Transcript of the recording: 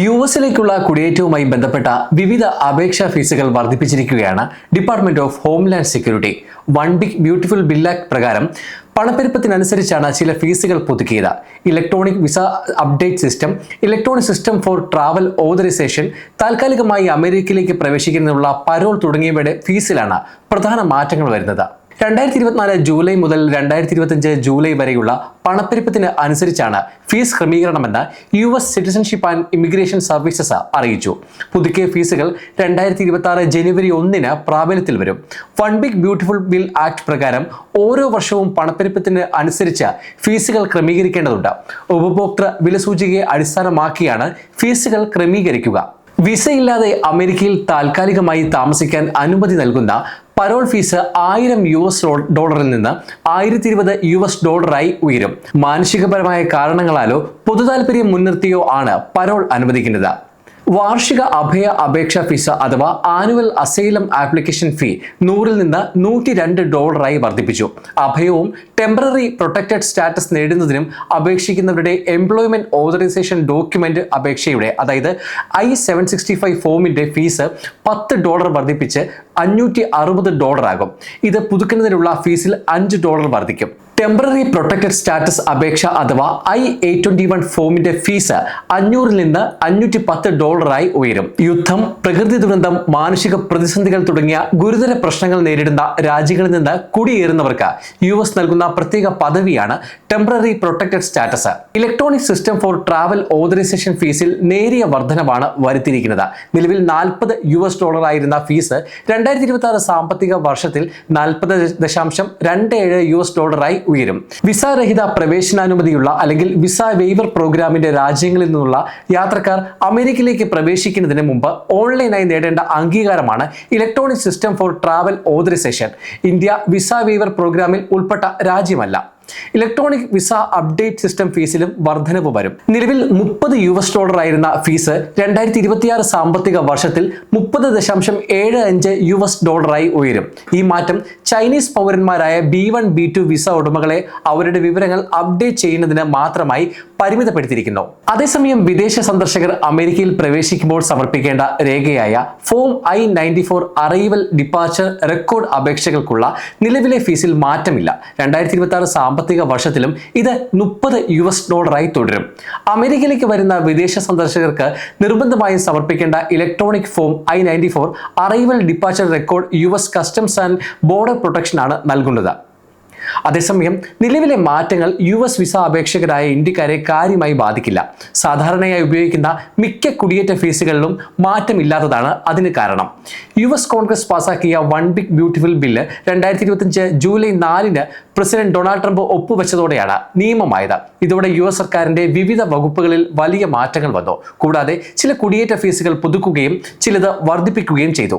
U എസിലേക്കുള്ള കുടിയേറ്റവുമായി ബന്ധപ്പെട്ട വിവിധ അപേക്ഷാ ഫീസുകൾ വർദ്ധിപ്പിച്ചിരിക്കുകയാണ് department of homeland security one big beautiful bill act പ്രകാരം പണപ്പെരുപ്പത്തിനനുസരിച്ചാണ് ചില ഫീസുകൾ പുതുക്കിയത്. Electronic visa update system electronic system for travel authorization താൽക്കാലികമായി അമേരിക്കയിലേക്ക് പ്രവേശിക്കുന്നതിനുള്ള പരോൾ തുടങ്ങിയവയുടെ ഫീസിലാണ് പ്രധാന മാറ്റങ്ങൾ വരുന്നത്. രണ്ടായിരത്തി ഇരുപത്തിനാല് ജൂലൈ മുതൽ രണ്ടായിരത്തി ഇരുപത്തിയഞ്ച് ജൂലൈ വരെയുള്ള പണപ്പെരുപ്പത്തിന് അനുസരിച്ചാണ് fees ക്രമീകരണമെന്ന് U S citizenship and immigration services അറിയിച്ചു. പുതുക്കിയ ഫീസുകൾ രണ്ടായിരത്തി ഇരുപത്തി ആറ് ജനുവരി ഒന്നിന് പ്രാബല്യത്തിൽ വരും. One big beautiful bill act പ്രകാരം ഓരോ വർഷവും പണപ്പെരുപ്പത്തിന് അനുസരിച്ച് ഫീസുകൾ ക്രമീകരിക്കേണ്ടതുണ്ട്. ഉപഭോക്തൃ വിലസൂചികയെ അടിസ്ഥാനമാക്കിയാണ് ഫീസുകൾ ക്രമീകരിക്കുക. വിസയില്ലാതെ അമേരിക്കയിൽ താൽക്കാലികമായി താമസിക്കാൻ അനുമതി നൽകുന്ന പരോൾ ഫീസ് ആയിരം യു എസ് ഡോളറിൽ നിന്ന് ആയിരത്തി ഇരുപത് യു എസ് ഡോളറായി ഉയരും. മാനസികപരമായ കാരണങ്ങളാലോ പൊതുതാൽപര്യം മുൻനിർത്തിയോ ആണ് പരോൾ അനുവദിക്കുന്നത്. വാർഷിക അഭയ അപേക്ഷാ ഫീസ് അഥവാ ആനുവൽ അസൈലം ആപ്ലിക്കേഷൻ ഫീ നൂറിൽ നിന്ന് നൂറ്റി രണ്ട് ഡോളറായി വർദ്ധിപ്പിച്ചു. അഭയവും ടെമ്പററി പ്രൊട്ടക്റ്റഡ് സ്റ്റാറ്റസ് നേടുന്നതിനും അപേക്ഷിക്കുന്നവരുടെ എംപ്ലോയ്മെന്റ് ഓതറൈസേഷൻ ഡോക്യുമെന്റ് അപേക്ഷയുടെ അതായത് I seven sixty five fees പത്ത് ഡോളർ വർദ്ധിപ്പിച്ച് അഞ്ഞൂറ്റി അറുപത് ഡോളർ ആകും ഇത് പുതുക്കുന്നതിനുള്ള ഫീസിൽ അഞ്ച് ഡോളർ വർദ്ധിക്കും. ടെമ്പററി പ്രൊട്ടക്റ്റഡ് സ്റ്റാറ്റസ് അപേക്ഷ അഥവാ ഐ എയ്റ്റ് ട്വന്റി വൺ ഫോമിന്റെ ഫീസ് അഞ്ഞൂറിൽ നിന്ന് അഞ്ഞൂറ്റി പത്ത് ഡോളറായി ഉയരും. യുദ്ധം പ്രകൃതി ദുരന്തം മാനുഷിക പ്രതിസന്ധികൾ തുടങ്ങിയ ഗുരുതര പ്രശ്നങ്ങൾ നേരിടുന്ന രാജ്യങ്ങളിൽ നിന്ന് കുടിയേറുന്നവർക്ക് യു എസ് നൽകുന്ന പ്രത്യേക പദവിയാണ് temporary protected status electronic system for travel authorization ഫീസിൽ നേരിയ വർധനമാണ് വരുത്തിയിരിക്കുന്നത്. നിലവിൽ നാൽപ്പത് യു എസ് ഡോളർ ആയിരുന്ന ഫീസ് രണ്ടായിരത്തി ഇരുപത്തി ആറ് സാമ്പത്തിക വർഷത്തിൽ നാൽപ്പത് ദശാംശം രണ്ട് ഏഴ് യു എസ് ഡോളറായി ഉയരും. വിസ രഹിത പ്രവേശനാനുമതിയുള്ള അല്ലെങ്കിൽ വിസ വെയ്വർ പ്രോഗ്രാമിന്റെ രാജ്യങ്ങളിൽ നിന്നുള്ള യാത്രക്കാർ അമേരിക്കയിലേക്ക് പ്രവേശിക്കുന്നതിന് മുമ്പ് ഓൺലൈനായി നേടേണ്ട അംഗീകാരമാണ് electronic system for travel authorization India visa waiver പ്രോഗ്രാമിൽ ഉൾപ്പെട്ട രാജ്യമല്ല. ഇലക്ട്രോണിക് വിസ അപ്ഡേറ്റ് സിസ്റ്റം ഫീസിലും വർധനവ് വരും. നിലവിൽ മുപ്പത് യു എസ് ഡോളർ ആയിരുന്ന ഫീസ് രണ്ടായിരത്തി ഇരുപത്തിയാറ് സാമ്പത്തിക വർഷത്തിൽ മുപ്പത് ദശാംശം ഏഴ് അഞ്ച് യു എസ് ഡോളറായി ഉയരും. ഈ മാറ്റം Chinese പൗരന്മാരായ B one B two visa ഉടമകളെ അവരുടെ വിവരങ്ങൾ അപ്ഡേറ്റ് ചെയ്യുന്നതിന് മാത്രമായി പരിമിതപ്പെടുത്തിയിരിക്കുന്നു. അതേസമയം വിദേശ സന്ദർശകർ അമേരിക്കയിൽ പ്രവേശിക്കുമ്പോൾ സമർപ്പിക്കേണ്ട രേഖയായ form I ninety four arrival departure record അപേക്ഷകൾക്കുള്ള നിലവിലെ ഫീസിൽ മാറ്റമില്ല. രണ്ടായിരത്തി ഇരുപത്തി ആറ് സാമ്പത്തിക വർഷത്തിലും ഇത് മുപ്പത് യു എസ് ഡോളറായി തുടരും. അമേരിക്കയിലേക്ക് വരുന്ന വിദേശ സന്ദർശകർക്ക് നിർബന്ധമായും സമർപ്പിക്കേണ്ട electronic form I ninety four arrival departure record U S customs and border പ്രൊട്ടക്ഷനാണ് നൽകുന്നത്. അതേസമയം നിലവിലെ മാറ്റങ്ങൾ യു എസ് വിസ അപേക്ഷകരായ ഇന്ത്യക്കാരെ കാര്യമായി ബാധിക്കില്ല. സാധാരണയായി ഉപയോഗിക്കുന്ന മിക്ക കുടിയേറ്റ ഫീസുകളിലും മാറ്റമില്ലാത്തതാണ് അതിന് കാരണം. യു എസ് കോൺഗ്രസ് പാസാക്കിയ വൺ ബിഗ് ബ്യൂട്ടിഫുൾ ബില്ല് രണ്ടായിരത്തി ഇരുപത്തിയഞ്ച് ജൂലൈ നാലിന് പ്രസിഡന്റ് ഡൊണാൾഡ് ട്രംപ് ഒപ്പുവെച്ചതോടെയാണ് നിയമമായത്. ഇതോടെ യു എസ് സർക്കാരിന്റെ വിവിധ വകുപ്പുകളിൽ വലിയ മാറ്റങ്ങൾ വന്നു. കൂടാതെ ചില കുടിയേറ്റ ഫീസുകൾ പുതുക്കുകയും ചിലത് വർദ്ധിപ്പിക്കുകയും ചെയ്തു.